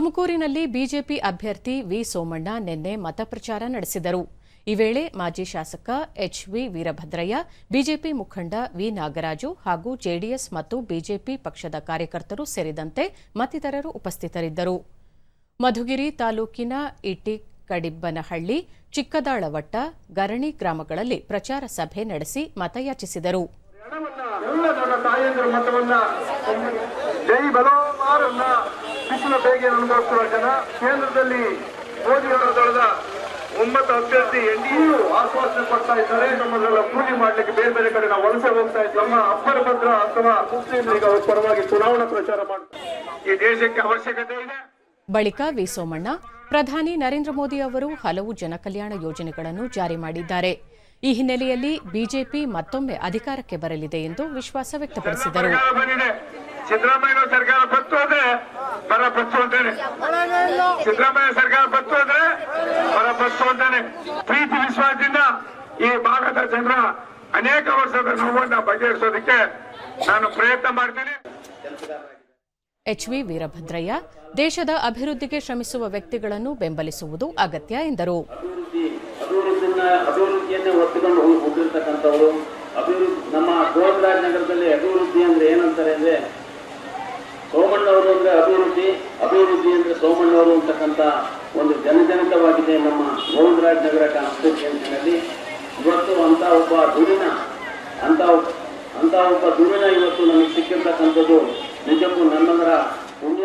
ತುಮಕೂರಿನಲ್ಲಿ ಬಿಜೆಪಿ ಅಭ್ಯರ್ಥಿ ವಿ ಸೋಮಣ್ಣ ನಿನ್ನೆ ಮತಪ್ರಚಾರ ನಡೆಸಿದರು. ಈ ವೇಳೆ ಮಾಜಿ ಶಾಸಕ ಎಚ್ವಿ ವೀರಭದ್ರಯ್ಯ, ಬಿಜೆಪಿ ಮುಖಂಡ ವಿ ನಾಗರಾಜು ಹಾಗೂ ಜೆಡಿಎಸ್ ಮತ್ತು ಬಿಜೆಪಿ ಪಕ್ಷದ ಕಾರ್ಯಕರ್ತರು ಸೇರಿದಂತೆ ಮತ್ತಿತರರು ಉಪಸ್ಥಿತರಿದ್ದರು. ಮಧುಗಿರಿ ತಾಲೂಕಿನ ಇಟಿ ಕಡಿಬ್ಬನಹಳ್ಳಿ ಚಿಕ್ಕದಾಳವಟ್ಟ, ಗರಣಿ ಗ್ರಾಮಗಳಲ್ಲಿ ಪ್ರಚಾರ ಸಭೆ ನಡೆಸಿ ಮತಯಾಚಿಸಿದರು. ಬಿಸಿಲ ಬೇಗೆ ಅನುಭವಿಸುವ ಜನ ಕೇಂದ್ರದಲ್ಲಿ ಮೋದಿಯವರ ದಳದ ಒಮ್ಮತ ಅಭ್ಯರ್ಥಿ ಎನ್ಡಿಯು ಆಶ್ವಾಸನೆ ಕೊಡ್ತಾ ಇದ್ದಾರೆ. ನಮ್ಮನ್ನೆಲ್ಲ ಕೂಲಿ ಮಾಡ್ಲಿಕ್ಕೆ ಬೇರೆ ಬೇರೆ ಕಡೆ ನಾವು ವಲಸೆ ಹೋಗ್ತಾ ಇದ್ದೀವಿ ನಮ್ಮ ಅಪ್ಪರ ಭದ್ರ ಅಥವಾ ಮುಸ್ಲಿಂ ಲೀಗ್ ಅವರ ಪರವಾಗಿ ಚುನಾವಣಾ ಪ್ರಚಾರ ಮಾಡ್ತಾರೆ. ಈ ದೇಶಕ್ಕೆ ಅವಶ್ಯಕತೆ ಇದೆ. ಬಳಿಕ ವಿ ಸೋಮಣ್ಣ ಪ್ರಧಾನಿ ನರೇಂದ್ರ ಮೋದಿ ಅವರು ಹಲವು ಜನಕಲ್ಯಾಣ ಯೋಜನೆಗಳನ್ನು ಜಾರಿ ಮಾಡಿದ್ದಾರೆ. ಈ ಹಿನ್ನೆಲೆಯಲ್ಲಿ ಬಿಜೆಪಿ ಮತ್ತೊಮ್ಮೆ ಅಧಿಕಾರಕ್ಕೆ ಬರಲಿದೆ ಎಂದು ವಿಶ್ವಾಸ ವ್ಯಕ್ತಪಡಿಸಿದರು. ಬರ ಬಸ್ಸು ಅಂತಾನೆ. ಸಿದ್ದರಾಮಯ್ಯ ಸರ್ಕಾರ ಬಸ್ಸು ಅಂದ್ರೆ ಬರ ಬಸ್ಸು ಅಂತಾನೆ. ಪ್ರೀತಿ ವಿಶ್ವಾಸದಿಂದ ಈ ಭಾಗದ ಜನರ ಅನೇಕ ವರ್ಷದ ನೋವನ್ನ ಬಗೆಹರಿಸೋದಕ್ಕೆ ನಾನು ಪ್ರಯತ್ನ ಮಾಡ್ತೀನಿ. ಎಚ್ವಿ ವೀರಭದ್ರಯ್ಯ ದೇಶದ ಅಭಿವೃದ್ಧಿಗೆ ಶ್ರಮಿಸುವ ವ್ಯಕ್ತಿಗಳನ್ನು ಬೆಂಬಲಿಸುವುದು ಅಗತ್ಯ ಎಂದರು. ಅಭಿವೃದ್ಧಿಯನ್ನೇ ಒತ್ತುಕೊಂಡು ಹೋಗಿ ಹೋಗಿರ್ತಕ್ಕಂಥವ್ರು ಅಭಿವೃದ್ಧಿ ನಮ್ಮ ಗೋವಿಂದರಾಜ ನಗರದಲ್ಲಿ ಅಭಿವೃದ್ಧಿ ಅಂದ್ರೆ ಏನಂತಾರೆ ಅಂದ್ರೆ ಸೋಮಣ್ಣವರು ಅಂದ್ರೆ ಅಭಿವೃದ್ಧಿ ಅಭಿವೃದ್ಧಿ ಅಂದ್ರೆ ಸೋಮಣ್ಣವರು ಅಂತಕ್ಕಂಥ ಒಂದು ಜನಜನಿತವಾಗಿದೆ ನಮ್ಮ ಗೋವಿಂದರಾಜ್ ನಗರ ಕಾನ್ಸ್ಟಿಟ್ಯೂಷನ್ನಲ್ಲಿ ಇವತ್ತು ಅಂತ ಒಬ್ಬ ದುಡಿನ ಅಂತ ಅಂತ ಒಬ್ಬ ದುಡಿನ ಇವತ್ತು ನಮಗೆ ಸಿಕ್ಕಿರ್ತಕ್ಕಂಥದ್ದು ನಿಜಕ್ಕೂ ನಮ್ಮೆಲ್ಲರ ಪುಣ್ಯ